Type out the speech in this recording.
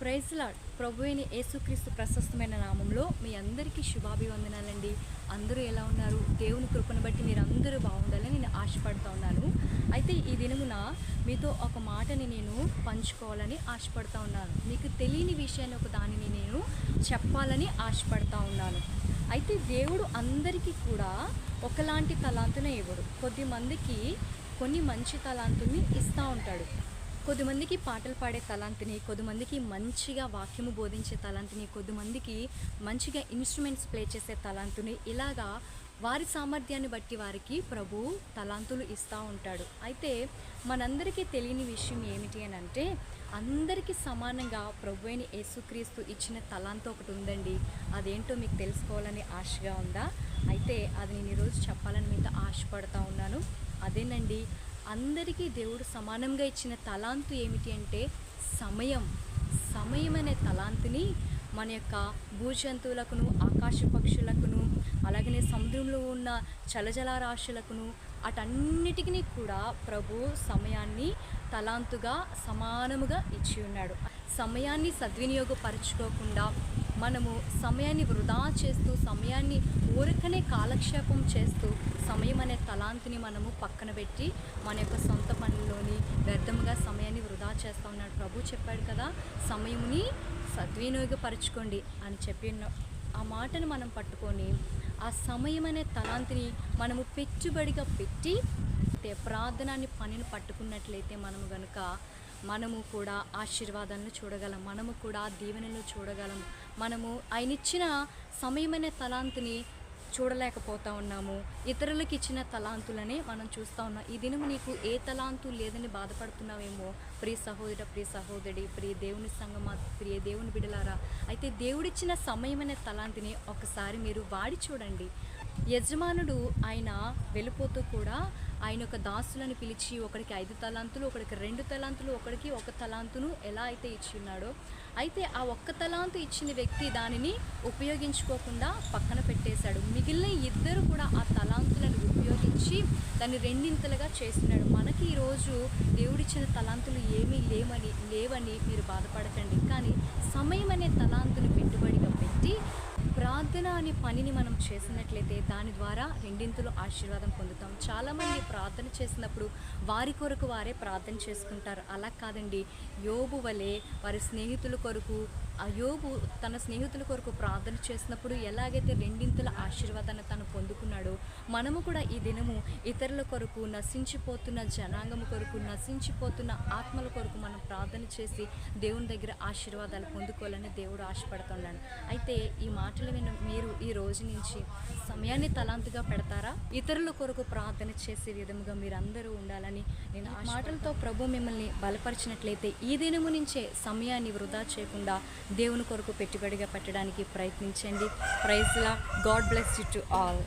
Praise lord ప్రభు అయిన యేసుక్రీస్తు ప్రశస్తమైన నామంలో మీ అందరికీ శుభాభివందనాలండి. అందరూ ఎలా ఉన్నారు? దేవుని కృపను బట్టి మీరు అందరూ బాగుండాలని నేను ఆశపడుతూ ఉన్నాను. అయితే ఈ దినమున మీతో ఒక మాటని నేను పంచుకోవాలని ఆశపడుతూ ఉన్నాను. మీకు తెలియని విషయాన్ని ఒక దానిని నేను చెప్పాలని ఆశపడుతూ ఉన్నాను. అయితే దేవుడు అందరికీ కూడా ఒకలాంటి తలాంతునే ఇవ్వడు. కొద్ది మందికి కొన్ని మంచి తలాంతుల్ని ఇస్తూ ఉంటాడు. కొద్దిమందికి పాటలు పాడే తలాంతిని కొద్దిమందికి మంచిగా వాక్యము బోధించే తలాంతిని కొద్దిమందికి మంచిగా ఇన్స్ట్రుమెంట్స్ ప్లే చేసే తలాంతుని ఇలాగా వారి సామర్థ్యాన్ని బట్టి వారికి ప్రభు తలాంతులు ఇస్తూ ఉంటాడు. అయితే మనందరికీ తెలియని విషయం ఏమిటి అని అంటే అందరికీ సమానంగా ప్రభు అయిన యేసుక్రీస్తు ఇచ్చిన తలాంత ఒకటి ఉందండి. అదేంటో మీకు తెలుసుకోవాలని ఆశగా ఉందా? అయితే అది నేను ఈరోజు చెప్పాలని మీతో ఆశపడుతూ ఉన్నాను. అదేనండి అందరికీ దేవుడు సమానంగా ఇచ్చిన తలాంతు ఏమిటి అంటే సమయం. సమయం అనే తలాంతుని మన యొక్క భూజంతువులకును ఆకాశ పక్షులకును అలాగనే సముద్రంలో ఉన్న చలజలారాశులకును అటన్నిటికీ కూడా ప్రభు సమయాన్ని తలాంతుగా సమానముగా ఇచ్చి ఉన్నాడు. సమయాన్ని సద్వినియోగపరచుకోకుండా మనము సమయాన్ని వృధా చేస్తూ సమయాన్ని ఊరకనే కాలక్షేపం చేస్తూ సమయం అనే తలాంతిని మనము పక్కన పెట్టి మన యొక్క సొంత పనుల్లోని వ్యర్థంగా సమయాన్ని వృధా చేస్తూ ఉన్నాడు. ప్రభు చెప్పాడు కదా సమయంని సద్వినియోగపరచుకోండి అని చెప్పిన ఆ మాటను మనం పట్టుకొని ఆ సమయం అనే తలాంతిని మనము పెట్టుబడిగా పెట్టి ప్రార్థనాన్ని పనిని పట్టుకున్నట్లయితే మనము గనుక మనము కూడా ఆశీర్వాదాలను చూడగలం మనము కూడా దీవెనలు చూడగలం. మనము ఆయన ఇచ్చిన సమయమైన తలాంతుని చూడలేకపోతా ఉన్నాము. ఇతరులకు ఇచ్చిన తలాంతులనే మనం చూస్తూ ఉన్నాం. ఈ దినము నీకు ఏ తలాంతు లేదని బాధపడుతున్నావేమో? ప్రియ సహోదర ప్రియ సహోదరి ప్రియ దేవుని సంగమా ప్రియ దేవుని బిడలారా అయితే దేవుడిచ్చిన సమయమైన తలాంతిని ఒకసారి మీరు వాడి చూడండి. యజమానుడు ఆయన వెళ్ళిపోతూ కూడా ఆయన ఒక దాసులను పిలిచి ఒకడికి ఐదు తలాంతులు ఒకడికి రెండు తలాంతులు ఒకడికి ఒక తలాంతును ఎలా అయితే ఇచ్చి ఉన్నాడో అయితే ఆ ఒక్క తలాంతు ఇచ్చిన వ్యక్తి దానిని ఉపయోగించుకోకుండా పక్కన పెట్టేశాడు. మిగిలిన ఇద్దరు కూడా ఆ తలాంతులను ఉపయోగించి దాన్ని రెండింతలుగా చేస్తున్నాడు. మనకి ఈరోజు దేవుడిచ్చిన తలాంతులు ఏమీ లేవని లేవని మీరు బాధపడకండి. కానీ సమయం అనే తలాంతుని పెట్టుబడిగా కాబట్టి ప్రార్థన అనే పనిని మనం చేసినట్లయితే దాని ద్వారా రెండింతలు ఆశీర్వాదం పొందుతాం. చాలామంది ప్రార్థన చేసినప్పుడు వారి కొరకు వారే ప్రార్థన చేసుకుంటారు. అలా కాదండి. యోబు వలె వారి స్నేహితుల కొరకు ఆ యోబు తన స్నేహితుల కొరకు ప్రార్థన చేసినప్పుడు ఎలాగైతే రెండింతల ఆశీర్వాదాన్ని పొందుకున్నాడో. మనము కూడా ఈ దినము ఇతరుల కొరకు నశించిపోతున్న జనాంగము కొరకు నశించిపోతున్న ఆత్మల కొరకు మనం ప్రార్థన చేసి దేవుని దగ్గర ఆశీర్వాదాలు పొందుకోవాలని దేవుడు ఆశపడుతున్నాడు. అయితే ఈ మాటలు విన్న మీరు ఈ రోజు నుంచి సమయాన్ని తలాంతుగా పెడతారా? ఇతరుల కొరకు ప్రార్థన చేసే విధముగా మీరందరూ ఉండాలని నేను ఆ మాటలతో ప్రభు మిమ్మల్ని బలపరిచినట్లయితే ఈ దినము నుంచే సమయాన్ని వృధా చేయకుండా దేవుని కొరకు పెట్టుబడిగా పెట్టడానికి ప్రయత్నించండి. ప్రైజ్లా. God bless you to all.